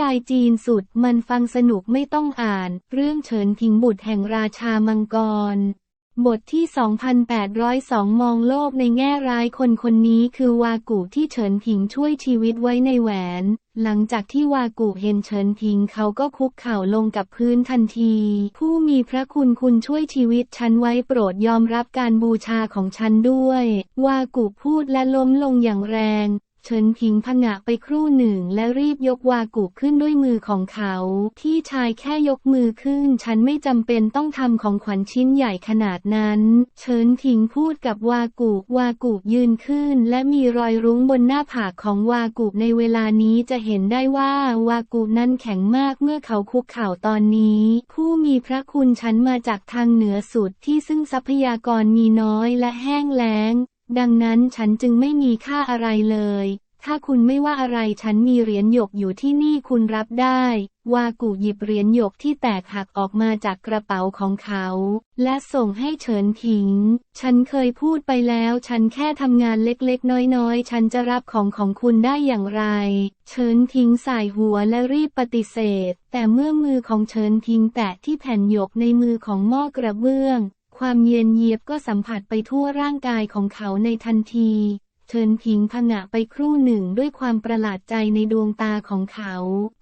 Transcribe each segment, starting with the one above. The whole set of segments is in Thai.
ยายจีนสุดมันฟังสนุกไม่ต้องอ่าน เรื่องเฉินทิงบุตรแห่งราชามังกร บทที่ 2802 มองโลกในแง่ร้ายคนคนนี้คือวากุที่เฉินผิงช่วยชีวิตไว้ในแหวน หลังจากที่วากุเห็นเฉินผิงเขาก็คุกเข่าลงกับพื้นทันที ผู้มีพระคุณคุณช่วยชีวิตฉันไว้โปรดยอมรับการบูชาของฉันด้วย วากุพูดและล้มลงอย่างแรง เฉินผิงผงะไปครู่หนึ่งและรีบยกวากุขึ้นด้วยมือของเขาที่ชายแค่ยกมือขึ้น ฉันไม่จำเป็นต้องทำของขวัญชิ้นใหญ่ขนาดนั้น เฉินผิงพูดกับวากุวากุยืนขึ้น และมีรอยรุ้งบนหน้าผากของวากุในเวลานี้จะเห็นได้ว่าวากุนั้นแข็งมากเมื่อเขาคุกเข่าตอนนี้ ผู้มีพระคุณฉันมาจากทางเหนือสุดที่ซึ่งทรัพยากรมีน้อยและแห้งแล้ง ดังนั้นฉันจึงไม่มีค่าอะไรเลย ถ้าคุณไม่ว่าอะไรฉันมีเหรียญหยกอยู่ที่นี่คุณรับได้ วากูหยิบเหรียญหยกที่แตกหักออกมาจากกระเป๋าของเขา และส่งให้เฉินผิง ฉันเคยพูดไปแล้ว ฉันแค่ทำงานเล็กๆ น้อยๆ ฉันจะรับของของคุณได้อย่างไร เฉินผิงสายหัวและรีบปฏิเสธ แต่เมื่อมือของเฉินผิงแตะที่แผ่นหยกในมือของหม้อกระเบื้อง ความเย็นเยียบก็สัมผัสไปทั่วร่างกายของเขาในทันทีเฉินผิงผงะไปครู่หนึ่งด้วยความประหลาดใจในดวงตาของเขา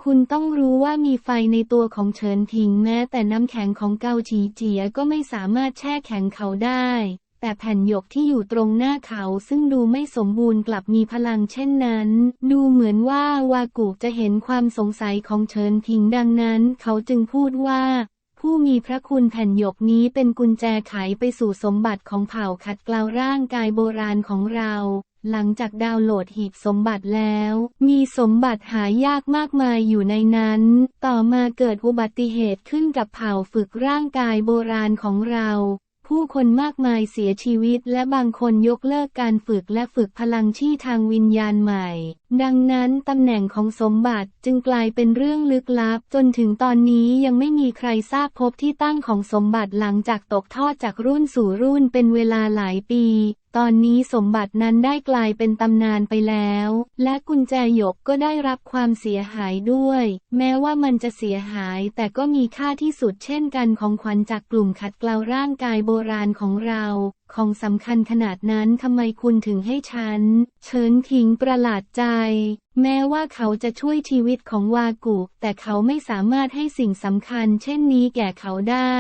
คุณต้องรู้ว่ามีไฟในตัวของเฉินผิงแม้แต่น้ำแข็งของเกาจีเจียก็ไม่สามารถแช่แข็งเขาได้ แต่แผ่นหยกที่อยู่ตรงหน้าเขาซึ่งดูไม่สมบูรณ์กลับมีพลังเช่นนั้น ดูเหมือนว่าวากุจะเห็นความสงสัยของเฉินผิงดังนั้น เขาจึงพูดว่า ผู้มีพระคุณแผ่นหยกนี้เป็นกุญแจไขไปสู่สมบัติของเผ่าขัดเกลาร่างกายโบราณของเรา หลังจากดาวน์โหลดหีบสมบัติแล้ว มีสมบัติหายากมากมายอยู่ในนั้น ต่อมาเกิดอุบัติเหตุขึ้นกับเผ่าฝึกร่างกายโบราณของเรา ผู้คนมากมายเสียชีวิตและบางคนยกเลิกการฝึกและฝึกพลังชี่ทางวิญญาณใหม่ ดังนั้นตำแหน่งของสมบัติจึงกลายเป็นเรื่องลึกลับ จนถึงตอนนี้ยังไม่มีใครทราบพบที่ตั้งของสมบัติหลังจากตกทอดจากรุ่นสู่รุ่นเป็นเวลาหลายปี ตอนนี้สมบัตินั้นได้กลายเป็นตำนานไปแล้ว และกุญแจหยกก็ได้รับความเสียหายด้วย แม้ว่ามันจะเสียหายแต่ก็มีค่าที่สุดเช่นกันของขวัญจากกลุ่มขัดเกลาร่างกายโบราณของเรา ของสำคัญขนาดนั้นทำไมคุณถึงให้ฉัน เชิญทิ้งประหลาดใจ แม้ว่าเขาจะช่วยชีวิตของวากุ แต่เขาไม่สามารถให้สิ่งสำคัญเช่นนี้แก่เขาได้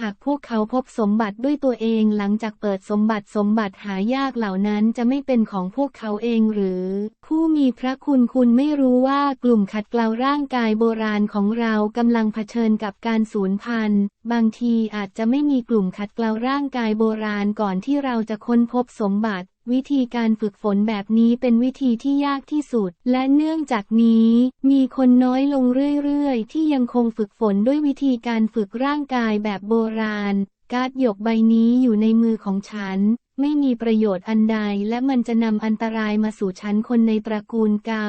หากพวกเขาพบสมบัติด้วยตัวเองหลังจากเปิดสมบัติสมบัติหายากเหล่านั้นจะไม่เป็นของพวกเขาเองหรือ ผู้มีพระคุณคุณไม่รู้ว่ากลุ่มขัดเกลาร่างกายโบราณของเรากำลังเผชิญกับการสูญพันธุ์ บางทีอาจจะไม่มีกลุ่มขัดเกลาร่างกายโบราณก่อนที่เราจะค้นพบสมบัติ วิธีการฝึกฝนแบบนี้เป็นวิธีที่ยากที่สุด และเนื่องจากนี้ มีคนน้อยลงเรื่อยๆ ที่ยังคงฝึกฝนด้วยวิธีการฝึกร่างกายแบบโบราณ การ์ดหยกใบนี้อยู่ในมือของฉัน ไม่มีประโยชน์อันใด และมันจะนำอันตรายมาสู่ชั้นคนในตระกูลเกา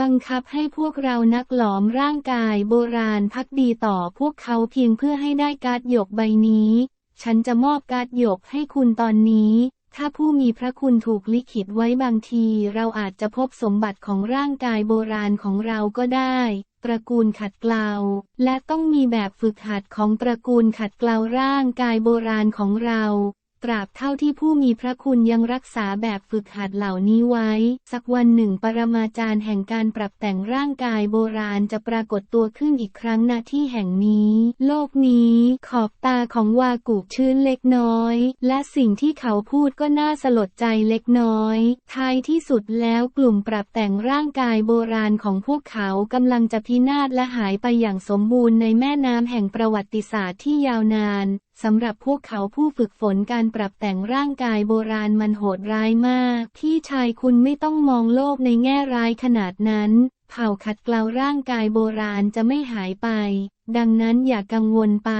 บังคับให้พวกเรานักหลอมร่างกายโบราณพักดีต่อพวกเขาเพียงเพื่อให้ได้การ์ดหยกใบนี้ ฉันจะมอบการ์ดหยกให้คุณตอนนี้ ถ้าผู้มีพระคุณถูกลิขิตไว้บางที เราอาจจะพบสมบัติของร่างกายโบราณของเราก็ได้ ตระกูลขัดเกลา และต้องมีแบบฝึกหัดของตระกูลขัดเกลาร่างกายโบราณของเรา ตราบเท่าที่ผู้มีพระคุณยังรักษาแบบฝึกหัดเหล่านี้ไว้ สักวันหนึ่งปรมาจารย์แห่งการปรับแต่งร่างกายโบราณจะปรากฏตัวขึ้นอีกครั้งณที่แห่งนี้ โลกนี้ขอบตาของวากุชื้นเล็กน้อย และสิ่งที่เขาพูดก็น่าสลดใจเล็กน้อยท้ายที่สุดแล้วกลุ่มปรับแต่งร่างกายโบราณของพวกเขากำลังจะพินาศและหายไปอย่างสมบูรณ์ในแม่น้ำแห่งประวัติศาสตร์ที่ยาวนาน สำหรับพวกเขาผู้ฝึกฝนการปรับแต่งร่างกายโบราณมันโหดร้ายมาก พี่ชายคุณไม่ต้องมองโลกในแง่ร้ายขนาดนั้น เผ่าขัดเกลาร่างกายโบราณจะไม่หายไป ดังนั้นอย่ากังวลไป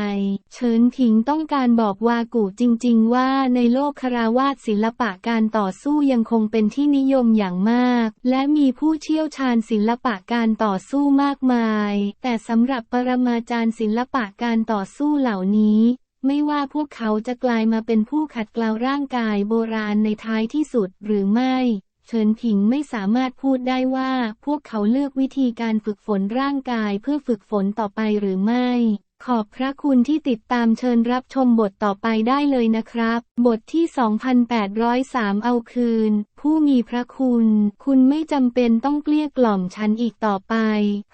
เฉินถิงต้องการบอกวากูจริง ๆ ว่าในโลกคาราวาสศิลปะการต่อสู้ยังคงเป็นที่นิยมอย่างมาก และมีผู้เชี่ยวชาญศิลปะการต่อสู้มากมาย แต่สำหรับปรมาจารย์ศิลปะการต่อสู้เหล่านี้ ไม่ว่าพวกเขาจะกลายมาเป็นผู้ขัดเกลาร่างกายโบราณในท้ายที่สุดหรือไม่ เฉินผิงไม่สามารถพูดได้ว่าพวกเขาเลือกวิธีการฝึกฝนร่างกายเพื่อฝึกฝนต่อไปหรือไม่ ขอบพระคุณที่ติดตามเชิญรับชมบทต่อไปได้เลยนะครับ บทที่ 2803 เอาคืนผู้มีพระคุณ คุณไม่จำเป็นต้องเกลี้ยกล่อมฉันอีกต่อไป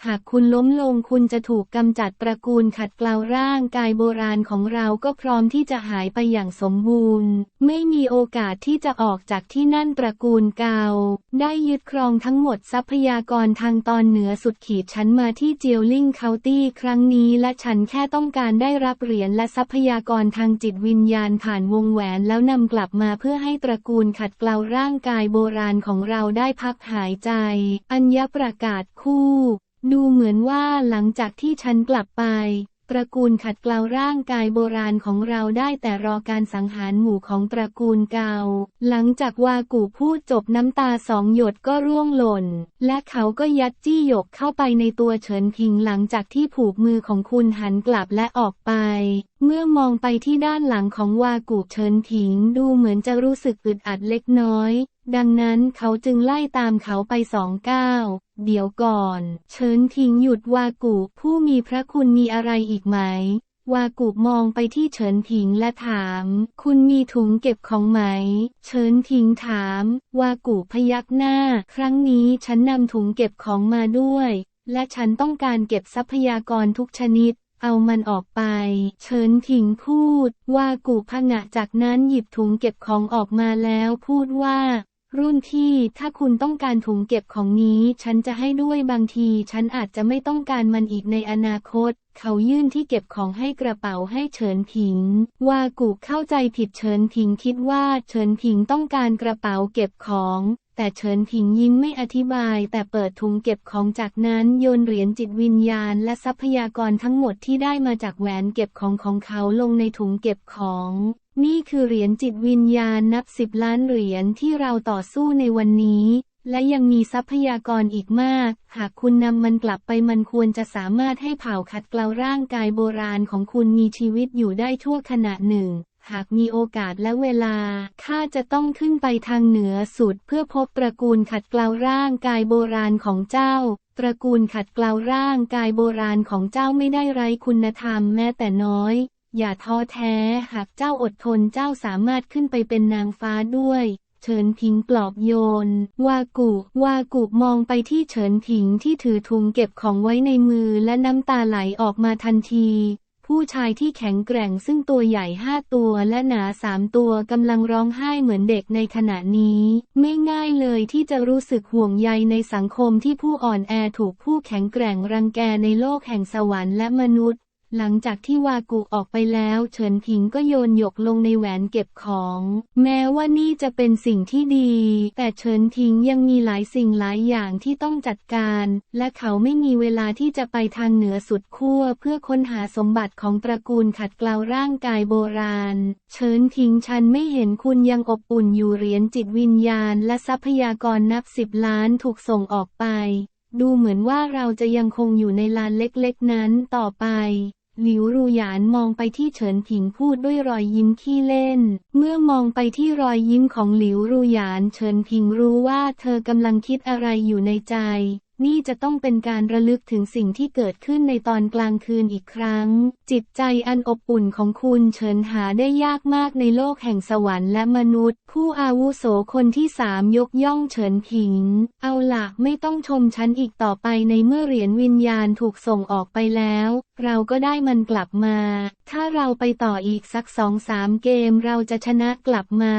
หากคุณล้มลงคุณจะถูกกำจัดตระกูลขัดเกลาร่างกายโบราณของเราก็พร้อมที่จะหายไปอย่างสมบูรณ์ ไม่มีโอกาสที่จะออกจากที่นั่นตระกูลเกาได้ยึดครองทั้งหมดทรัพยากรทางตอนเหนือสุดขีดฉันมาที่เจียวลิงเคาตี้ครั้งนี้และฉันแค่ต้องการได้รับเหรียญและทรัพยากรทางจิตวิญญาณผ่านวงแหวนแล้วนำกลับมาเพื่อให้ตระกูลขัดเกลาร่างกายายโบราณของเราได้พักหายใจ อัญญประกาศคู่ ดูเหมือนว่าหลังจากที่ฉันกลับไป ตระกูลขัดเกลาร่างกายโบราณของเราได้แต่รอการสังหารหมู่ของตระกูลเกา หลังจากวากูพูดจบน้ำตาสองหยดก็ร่วงหล่น และเขาก็ยัดจี้หยกเข้าไปในตัวเฉินพิงหลังจากที่ผูกมือของคุณหันกลับและออกไป เมื่อมองไปที่ด้านหลังของวากูเฉินผิงดูเหมือนจะรู้สึกอึดอัดเล็กน้อย ดังนั้นเขาจึงไล่ตามเขาไปสองก้าวเดี๋ยวก่อน เฉินพิงหยุดวากูผู้มีพระคุณมีอะไรอีกไหม วากูมองไปที่เฉินผิงและถาม คุณมีถุงเก็บของไหม เฉินผิงถาม วากูพยักหน้า ครั้งนี้ฉันนำถุงเก็บของมาด้วย และฉันต้องการเก็บทรัพยากรทุกชนิด เอามันออกไป เฉินผิงพูดว่ากูผงะจากนั้นหยิบถุงเก็บของออกมาแล้วพูดว่า รุ่นพี่ถ้าคุณต้องการถุงเก็บของนี้ ฉันจะให้ด้วยบางทีฉันอาจจะไม่ต้องการมันอีกในอนาคต เขายื่นที่เก็บของให้กระเป๋าให้เฉินผิงวากูเข้าใจผิดเฉินผิงคิดว่าเฉินผิงต้องการกระเป๋าเก็บของ แต่เฉินผิงยิ้มไม่อธิบายแต่เปิดถุงเก็บของจากนั้นโยนเหรียญจิตวิญญาณและทรัพยากรทั้งหมดที่ได้มาจากแหวนเก็บของของเขาลงในถุงเก็บของ นี่คือเหรียญจิตวิญญาณนับสิบล้านเหรียญที่เราต่อสู้ในวันนี้ และยังมีทรัพยากรอีกมาก หากคุณนำมันกลับไปมันควรจะสามารถให้เผ่าขัดเกลาร่างกายโบราณของคุณมีชีวิตอยู่ได้ทั่วขณะหนึ่ง หากมีโอกาสและเวลา ข้าจะต้องขึ้นไปทางเหนือสุดเพื่อพบตระกูลขัดเกลาร่างกายโบราณของเจ้า ตระกูลขัดเกลาร่างกายโบราณของเจ้าไม่ได้ไร้คุณธรรมแม้แต่น้อย อย่าท้อแท้ หากเจ้าอดทนเจ้าสามารถขึ้นไปเป็นนางฟ้าด้วยเฉินผิงปลอบโยน วากุ วากุมองไปที่เฉินผิงที่ถือถุงเก็บของไว้ในมือและน้ำตาไหลออกมาทันที ผู้ชายที่แข็งแกร่งซึ่งตัวใหญ่ห้าตัวและหนาสามตัวกำลังร้องไห้เหมือนเด็กในขณะนี้ ไม่ง่ายเลยที่จะรู้สึกห่วงใยในสังคมที่ผู้อ่อนแอถูกผู้แข็งแกร่งรังแกในโลกแห่งสวรรค์และมนุษย์ หลังจากที่วากุออกไปแล้วเฉินผิงก็โยนหยกลงในแหวนเก็บของ แม้ว่านี่จะเป็นสิ่งที่ดี แต่เฉินผิงยังมีหลายสิ่งหลายอย่างที่ต้องจัดการ และเขาไม่มีเวลาที่จะไปทางเหนือสุดขั้วเพื่อค้นหาสมบัติของตระกูลขัดเกลาร่างกายโบราณ เฉินผิงฉันไม่เห็นคุณยังอบอุ่นอยู่เหรียญจิตวิญญาณ และทรัพยากรนับสิบล้านถูกส่งออกไป ดูเหมือนว่าเราจะยังคงอยู่ในลานเล็กๆนั้นต่อไป หลิวรูหยานมองไปที่เฉินผิงพูดด้วยรอยยิ้มขี้เล่น เมื่อมองไปที่รอยยิ้มของหลิวรูหยานเฉินผิงรู้ว่าเธอกำลังคิดอะไรอยู่ในใจ นี่จะต้องเป็นการระลึกถึงสิ่งที่เกิดขึ้นในตอนกลางคืนอีกครั้ง จิตใจอันอบอุ่นของคุณเฉินหาได้ยากมากในโลกแห่งสวรรค์และมนุษย์ ผู้อาวุโสคนที่สามยกย่องเฉินผิง เอาล่ะไม่ต้องชมฉันอีกต่อไปในเมื่อเหรียญวิญญาณถูกส่งออกไปแล้ว เราก็ได้มันกลับมา ถ้าเราไปต่ออีกสักสองสามเกมเราจะชนะกลับมา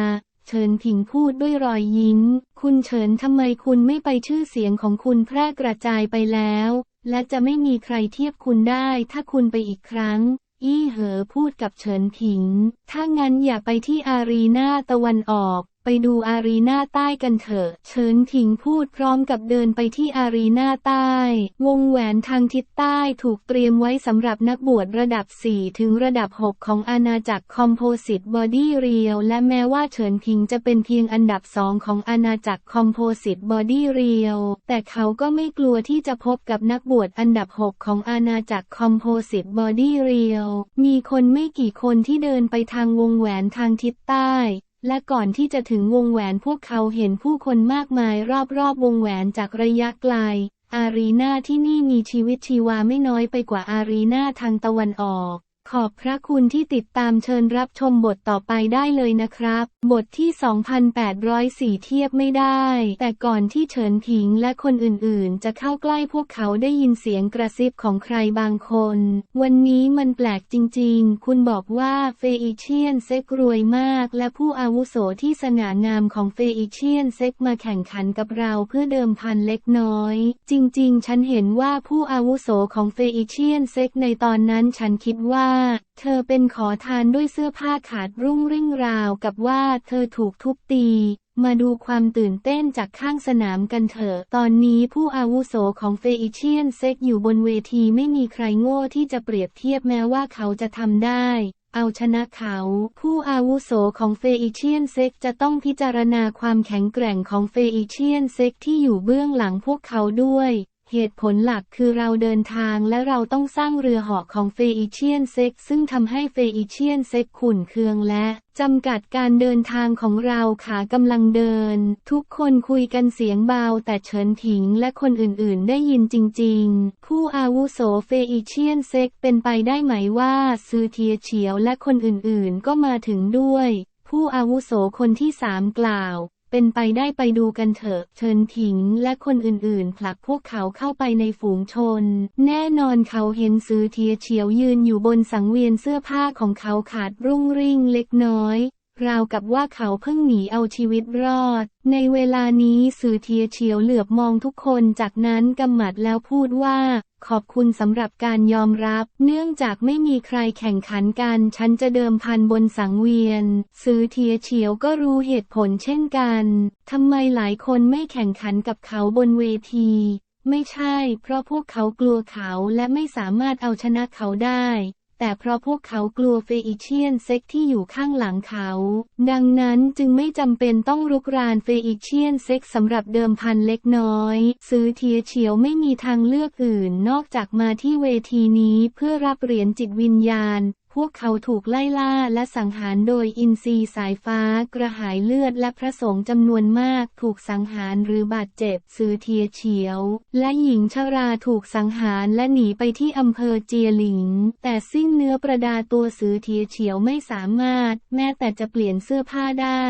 เฉินผิงพูดด้วยรอยยิ้ม คุณเฉินทำไมคุณไม่ไปชื่อเสียงของคุณแพร่กระจายไปแล้ว และจะไม่มีใครเทียบคุณได้ถ้าคุณไปอีกครั้ง อี้เหอพูดกับเฉินผิง ถ้างั้นอย่าไปที่อารีนาตะวันออก ไปดูอารีนาใต้กันเถอะเฉินผิงพูดพร้อมกับเดินไปที่อารีนาใต้ วงแหวนทางทิศใต้ถูกเตรียมไว้สำหรับนักบวชระดับ 4 ถึงระดับ 6 ของอาณาจักรคอมโพสิตบอดี้เรียลและแม้ว่าเฉินผิงจะเป็นเพียงอันดับสองของอาณาจักรคอมโพสิตบอดี้เรียลแต่เขาก็ไม่กลัวที่จะพบกับนักบวชอันดับ 6 ของอาณาจักรคอมโพสิตบอดี้เรียลมีคนไม่กี่คนที่เดินไปทางวงแหวนทางทิศใต้ และก่อนที่จะถึงวงแหวนพวกเขาเห็นผู้คนมากมายรอบๆวงแหวนจากระยะไกล อารีนาที่นี่มีชีวิตชีวาไม่น้อยไปกว่าอารีนาทางตะวันออก ขอบพระคุณที่ติดตามเชิญรับชมบทต่อไปได้เลยนะครับ บทที่ 2,804 เทียบไม่ได้ แต่ก่อนที่เฉินผิงและคนอื่นๆ จะเข้าใกล้พวกเขาได้ยินเสียงกระซิบของใครบางคน วันนี้มันแปลกจริงๆ คุณบอกว่าเฟอิเชียนเซ็กรวยมาก และผู้อาวุโสที่สง่างามของเฟอิเชียนเซ็กมาแข่งขันกับเราเพื่อเดิมพันเล็กน้อย จริง ๆ ฉันเห็นว่าผู้อาวุโสของเฟอิเชียนเซ็กในตอนนั้นฉันคิดว่าเธอเป็นขอทานด้วยเสื้อผ้าขาดรุ่งริ่งราวกับว่าเธอถูกทุบตี มาดูความตื่นเต้นจากข้างสนามกันเถอะ ตอนนี้ผู้อาวุโสของเฟอิเชียนเซ็กอยู่บนเวทีไม่มีใครโง่ที่จะเปรียบเทียบแม้ว่าเขาจะทำได้เอาชนะเขา ผู้อาวุโสของเฟอิเชียนเซ็กจะต้องพิจารณาความแข็งแกร่งของเฟอิเชียนเซ็กที่อยู่เบื้องหลังพวกเขาด้วย เหตุผลหลักคือเราเดินทางและเราต้องสร้างเรือหาะของเฟอิเชียนเซ็กซึ่งทำให้เฟอิเชียนเซ็กขุ่นเคืองและจำกัดการเดินทางของเราขากำลังเดิน ทุกคนคุยกันเสียงเบาแต่เฉินถิงและคนอื่นๆ ได้ยินจริง ๆ ผู้อาวุโสเฟอิเชียนเซ็กเป็นไปได้ไหมว่าซือเทียเฉียวและคนอื่นๆ ก็มาถึงด้วย ผู้อาวุโสคนที่สามกล่าว เป็นไปได้ไปดูกันเถอะ เชิญถิงและคนอื่นๆ ผลักพวกเขาเข้าไปในฝูงชน แน่นอนเขาเห็นซือเทียเฉียวยืนอยู่บนสังเวียนเสื้อผ้าของเขาขาดรุ่งริ่งเล็กน้อย ราวกับว่าเขาเพิ่งหนีเอาชีวิตรอด ในเวลานี้สื่อเทียเฉียวเหลือบมองทุกคนจากนั้นกำหมัดแล้วพูดว่า ขอบคุณสำหรับการยอมรับ เนื่องจากไม่มีใครแข่งขันกัน ฉันจะเดิมพันบนสังเวียนซื้อเทียเฉียวก็รู้เหตุผลเช่นกันทำไมหลายคนไม่แข่งขันกับเขาบนเวที ไม่ใช่ เพราะพวกเขากลัวเขาและไม่สามารถเอาชนะเขาได้ แต่เพราะพวกเขากลัวเฟอิเชียนเซ็กที่อยู่ข้างหลังเขา ดังนั้นจึงไม่จำเป็นต้องรุกรานเฟอิเชียนเซ็กสำหรับเดิมพันเล็กน้อย ซื้อเทียเฉียวไม่มีทางเลือกอื่นนอกจากมาที่เวทีนี้เพื่อรับเหรียญจิตวิญญาณ พวกเขาถูกไล่ล่าและสังหารโดยอินทรีสายฟ้า กระหายเลือดและพระสงฆ์จำนวนมากถูกสังหารหรือบาดเจ็บซือเทียเฉียว และหญิงชราถูกสังหารและหนีไปที่อำเภอเจียหลิง แต่สิ้นเนื้อประดาตัวซือเทียเฉียวไม่สามารถ แม้แต่จะเปลี่ยนเสื้อผ้าได้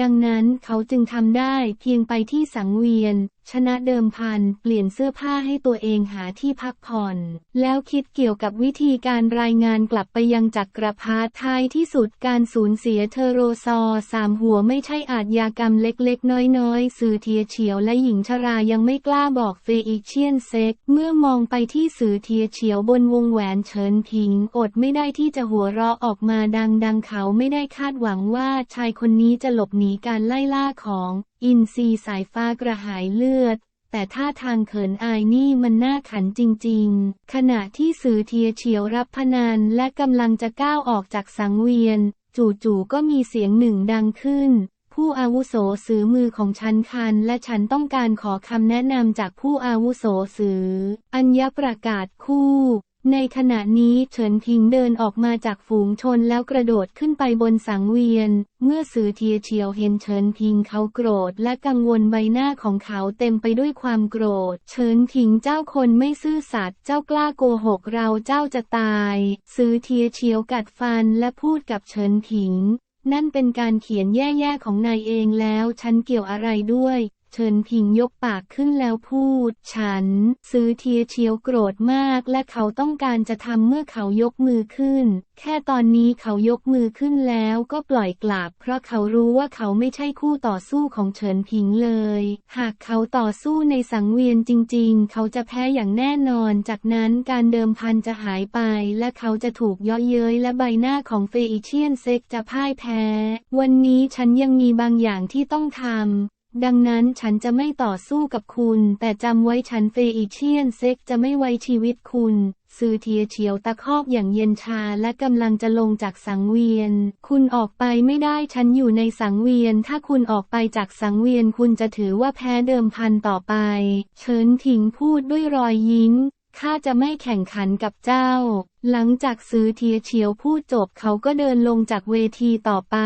ดังนั้นเขาจึงทำได้เพียงไปที่สังเวียนชนะเดิมพัน เปลี่ยนเสื้อผ้าให้ตัวเองหาที่พักผ่อน แล้วคิดเกี่ยวกับวิธีการรายงานกลับไปยังจักรพรรดิท้ายที่สุดการสูญเสียเทโรซอสามหัวไม่ใช่อาจยากรรมเล็กๆ น้อยๆ สื่อเทียเฉียวและหญิงชรายังไม่กล้าบอกเฟอิเชียนเซ็ก เมื่อมองไปที่สื่อเทียเฉียวบนวงแหวนเฉินพิง อดไม่ได้ที่จะหัวเราะออกมาดังๆเขาไม่ได้คาดหวังว่าชายคนนี้จะหลบหนีการไล่ล่าของ อินซีสายฟ้ากระหายเลือด แต่ท่าทางเขินอายนี่มันน่าขันจริงๆ ขณะที่สื่อเทียเฉียวรับพนันและกำลังจะก้าวออกจากสังเวียน จู่ๆก็มีเสียงหนึ่งดังขึ้น ผู้อาวุโสสือมือของฉันคัน และฉันต้องการขอคำแนะนำจากผู้อาวุโสสือ อัญญประกาศคู่ ในขณะนี้เฉินพิงเดินออกมาจากฝูงชนแล้วกระโดดขึ้นไปบนสังเวียน เมื่อสื่อเทียเฉียวเห็นเฉินพิงเขาโกรธและกังวลใบหน้าของเขาเต็มไปด้วยความโกรธ เฉินพิงเจ้าคนไม่ซื่อสัตย์เจ้ากล้าโกหกเราเจ้าจะตาย สื่อเทียเฉียวกัดฟันและพูดกับเฉินพิง นั่นเป็นการเขียนแย่ๆของนายเองแล้วฉันเกี่ยวอะไรด้วย เฉินพิงยกปากขึ้นแล้วพูด ฉัน ซื้อเทียเชียวโกรธมากและเขาต้องการจะทำเมื่อเขายกมือขึ้น แค่ตอนนี้เขายกมือขึ้นแล้วก็ปล่อยกลับ เพราะเขารู้ว่าเขาไม่ใช่คู่ต่อสู้ของเฉินพิงเลย หากเขาต่อสู้ในสังเวียนจริง ๆ เขาจะแพ้อย่างแน่นอน จากนั้นการเดิมพันจะหายไป และเขาจะถูกย่อเย้ยและใบหน้าของเฟอิเชียนเซ็กจะพ่ายแพ้ วันนี้ฉันยังมีบางอย่างที่ต้องทำ ดังนั้นฉันจะไม่ต่อสู้กับคุณ แต่จำไว้ฉันเฟอิเชียนเซ็กจะไม่ไว้ชีวิตคุณ ซือเทียเฉียวตะคอกอย่างเย็นชาและกำลังจะลงจากสังเวียน คุณออกไปไม่ได้ฉันอยู่ในสังเวียน ถ้าคุณออกไปจากสังเวียนคุณจะถือว่าแพ้เดิมพันต่อไป เฉินถิงพูดด้วยรอยยิ้ม ข้าจะไม่แข่งขันกับเจ้า หลังจากซื้อเทียเฉียวพูดจบเขาก็เดินลงจากเวทีต่อไป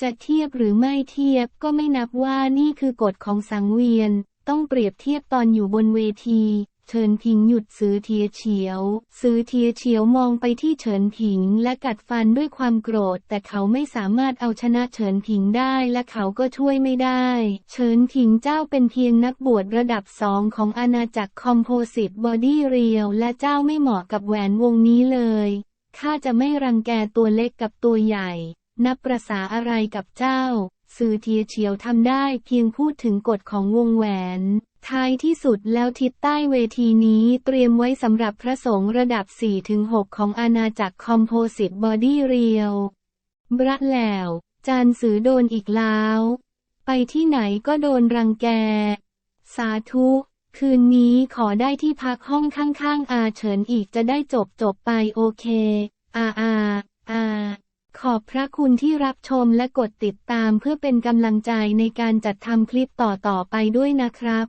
จะเทียบหรือไม่เทียบก็ไม่นับว่านี่คือกฎของสังเวียน ต้องเปรียบเทียบตอนอยู่บนเวที เฉินผิงหยุดซื้อเทียเฉียว ซื้อเทียเฉียวมองไปที่เฉินผิงและกัดฟันด้วยความโกรธ แต่เขาไม่สามารถเอาชนะเฉินผิงได้และเขาก็ช่วยไม่ได้ เฉินผิงเจ้าเป็นเพียงนักบวชระดับสองของอาณาจักรคอมโพสิตบอดี้เรียลและเจ้าไม่เหมาะกับแหวนวงนี้เลยข้าจะไม่รังแกตัวเล็กกับตัวใหญ่ นับประษาอะไรกับเจ้า สื่อเทียเฉียวทำได้เพียงพูดถึงกฎของวงแหวน ท้ายที่สุดแล้วทิศใต้เวทีนี้เตรียมไว้สำหรับพระสงฆ์ระดับ 4-6 ของอาณาจักรคอมโพสิตบอดี้เรียลบระแล้ว จานสือโดนอีกแล้ว ไปที่ไหนก็โดนรังแก สาธุ คืนนี้ขอได้ที่พักห้องข้างๆ อาเฉินอีกจะได้จบจบไปโอเค อาอาอาขอบพระคุณที่รับชมและกดติดตามเพื่อเป็นกำลังใจในการจัดทำคลิปต่อๆไปด้วยนะครับ